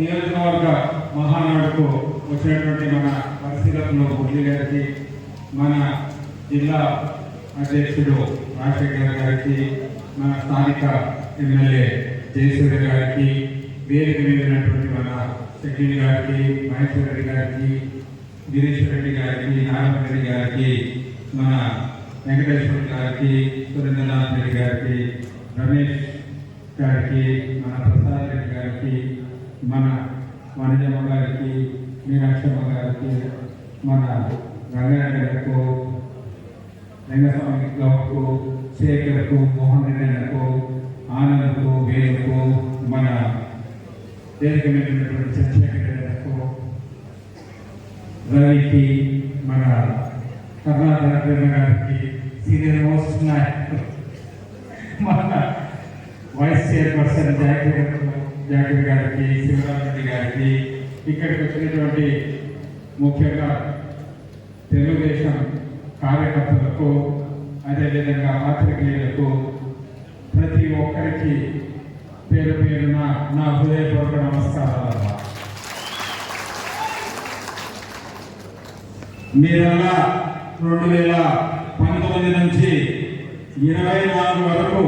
మహానాడుకు వచ్చినటువంటి మన పరిశీలకులు మురళి గారికి మన జిల్లా అధ్యక్షుడు రాజశేఖర్ గారికి మన స్థానిక ఎమ్మెల్యే జయసూర్య గారికి వేదిక మీదటువంటి మన సెక్రటరీ గారికి మహేశ్వర రెడ్డి గారికి గిరీష్ రెడ్డి గారికి నారాయణ రెడ్డి గారికి మన వెంకటేశ్వర గారికి సురేంద్రనాథ్ రెడ్డి గారికి రమేష్ గారికి మన ప్రసాద్ రెడ్డి గారికి మన వనజమ్మ గారికి మీనాక్షమ్మ గారికి మన రంగారెడ్డి రంగస్వామి గౌడ్కు శేఖర్కు మోహన్ రెడ్డికు ఆనంద్కు వేలకు మన వేదిక మీద ఉన్నటువంటి చంద్రశేఖర్ రవికి మన కర్ణాటక గారికి సీనియర్ మోస్ట్ నాయకుడు మన వైస్ చైర్పర్సన్ జాకిర్ జాగర్ గారికి శివరామరెడ్డి గారికి ఇక్కడికి వచ్చినటువంటి ముఖ్యంగా తెలుగుదేశం కార్యకర్తలకు అదేవిధంగా పాత్రికేయులకు ప్రతి ఒక్కరికి పేరు పేరున నా హృదయపూర్వక నమస్కారాలు. మీరలా రెండు వేల పంతొమ్మిది నుంచి ఇరవై నాలుగు వరకు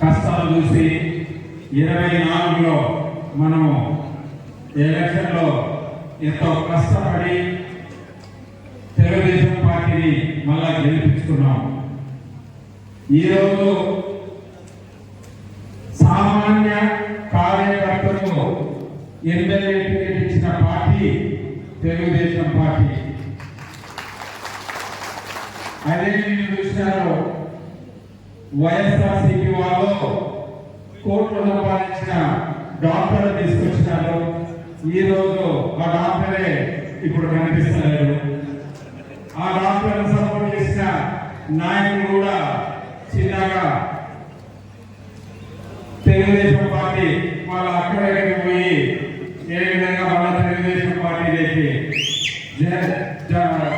కష్టాలు చూసి ఇరవై నాలుగులో మనము ఎలక్షన్లో ఎంతో కష్టపడి తెలుగుదేశం పార్టీని మళ్ళా గెలిపించుకున్నాం. ఈరోజు సామాన్య కార్యకర్తలకు ఎమ్మెల్యే టికెట్ ఇచ్చిన పార్టీ తెలుగుదేశం పార్టీ. అదే నేను చూసినారు వైఎస్ఆర్సీపీ వాళ్ళు కోట్లు సంపాదించిన డాక్టర్ తీసుకొచ్చినారు. ఈ రోజు ఆ డాక్టరే ఇప్పుడు కనిపిస్తలేరు ఆ డాక్టర్ సపోర్ట్ చేసిన నాయకులు కూడా చిన్నగా తెలుగుదేశం పార్టీ వాళ్ళ అక్కడికి పోయి ఏ విధంగా వాళ్ళ తెలుగుదేశం పార్టీలోకి జ-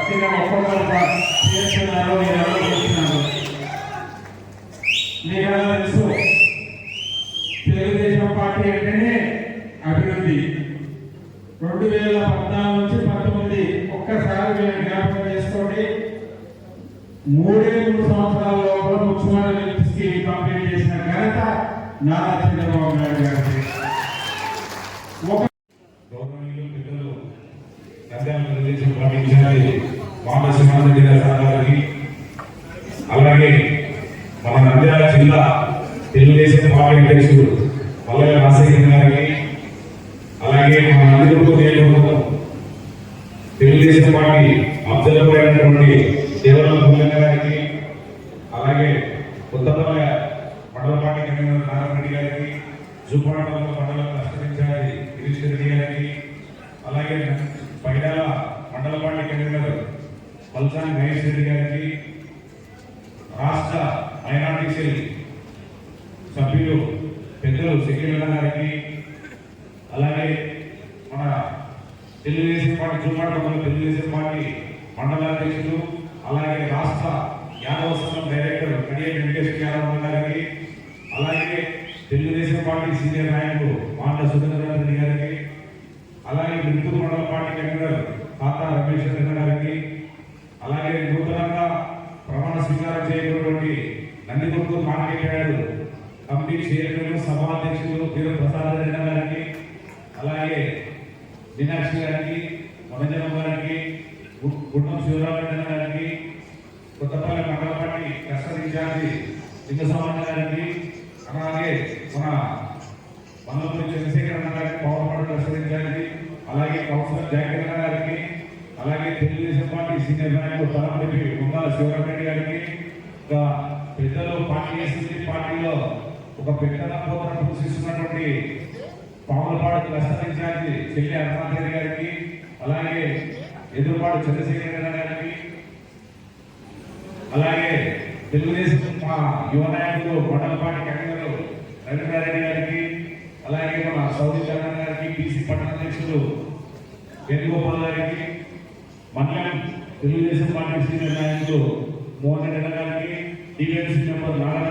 చిన్న ఒక్కొక్కరు చేస్తున్నారో మీరు ఎవరు మీకు ఎలా తెలుసు? తెలుగుదేశం పార్టీ అంటేనే అభివృద్ధి. రెండు వేల పద్నాలుగు నుంచి పంతొమ్మిది ఒక్కసారి మీరు జ్ఞాపకం చేసుకోండి. మూడే మూడు సంవత్సరాల లోపల ముఖ్యమంత్రి స్కీమ్ కంప్లీట్ చేసిన ఘనత నారా చంద్రబాబు నాయుడు గారికి ఒక గౌరవనీయులు పెద్దలు నంద్యాల తెలుగుదేశం పార్టీ ఇన్ఛార్జి మామ గారికి అలాగే మన నంద్యాల జిల్లా తెలుగుదేశం పార్టీ అధ్యక్షుడు మల్లయ్య రాజశేఖర్ గారికి అలాగే మన నందికొండ నియోజకవర్గం తెలుగుదేశం పార్టీ అబ్జర్వర్ అయినటువంటి దేవరాల గారికి అలాగే కొత్తపల్లె మండలపాటి పార్టీ కన్వీనర్ నారాయణ గారికి జూపాటంలో మండలం నష్టపరిచారి గిరీష్ రెడ్డి గారికి అలాగే పైడాల మండలపాటి కన్వీనర్ పల్సాని మహేష్ రెడ్డి గారికి రాష్ట్ర మైనార్టీ సెల్ సభ్యులు పెద్దలు సెక్యూరిటీ గారికి అలాగే మన తెలుగుదేశం పార్టీ జూమాటంలో తెలుగుదేశం పార్టీ మండలాధ్యక్షులు అలాగే రాష్ట్ర యాదవ సంఘం డైరెక్టర్ కడియం వెంకటేష్ యాదవ్ గారికి అలాగే తెలుగుదేశం పార్టీ సీనియర్ నాయకులు మాండ సురేంద్ర గారికి అలాగే గుంటూరు మండల పార్టీ కన్వీనర్ తాతా రమేష్ రెడ్డి గారికి అలాగే నూతనంగా ప్రమాణ స్వీకారం చేయబడినటువంటి Nandikotkur market yard committee chairman సభాధ్యక్షులు వీర ప్రసాద్ రెడ్డి గారికి అలాగే మీనాక్షి గారికి మనజనం గారికి గుండం శివరామరెడ్డి గారికి కొత్తపల్లి మండల పార్టీ కస్టర్ ఇన్ఛార్జి లింగస్వామి గారికి అలాగే మన మనోహర్ చంద్రశేఖర్ అన్న గారికి పవర్ పార్టీ కస్టర్ ఇన్ఛార్జి అలాగే కౌన్సిలర్ జాకర్ గారికి అలాగే తెలుగుదేశం పార్టీ సీనియర్ నాయకుడు తలపతి ముందాల శివరామరెడ్డి గారికి ఇంకా పెద్దలు పార్టీ ఎస్ఎస్సీ పార్టీలో ఒక పెద్దల పోతన పోషిస్తున్నటువంటి పాములపాడు క్లస్టర్ ఇన్ఛార్జి చెల్లి అరుణాథ్ గారికి ఎదురుపాటు చంద్రశేఖర్ గారికి అలాగే తెలుగుదేశం మా యువ నాయకులు మండలపాటి పార్టీ కన్వీనర్ రవీంద్రారెడ్డి గారికి అలాగే మన సౌదీ చరణ్ గారికి బీసీ పట్టణ అధ్యక్షులు వేణుగోపాల్ గారికి మండలం తెలుగుదేశం పార్టీ సీనియర్ నాయకులు మోహన్ రెడ్డి గారికి టీఎంసీ మెంబర్ నారా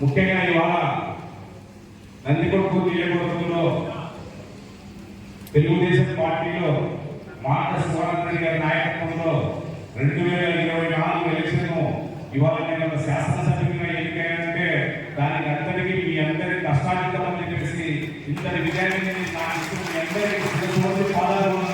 ముఖ్యంగా ఇవాళ నందికొట్టు నియోజకవర్గంలో తెలుగుదేశం పార్టీలో మాట శివరాత్రి గారి నాయకత్వంలో రెండు వేల ఇరవై నాలుగు ఎలక్షన్ ఇవాళ నేను ఒక శాసనసభ్యునిగా ఎన్నికైనంటే దానికి అందరికీ మీ అందరి కష్టాన్ని తెలిసి ఇంతటి విజయాన్ని నాకు ఇచ్చిన మీ అందరికీ పాదాలు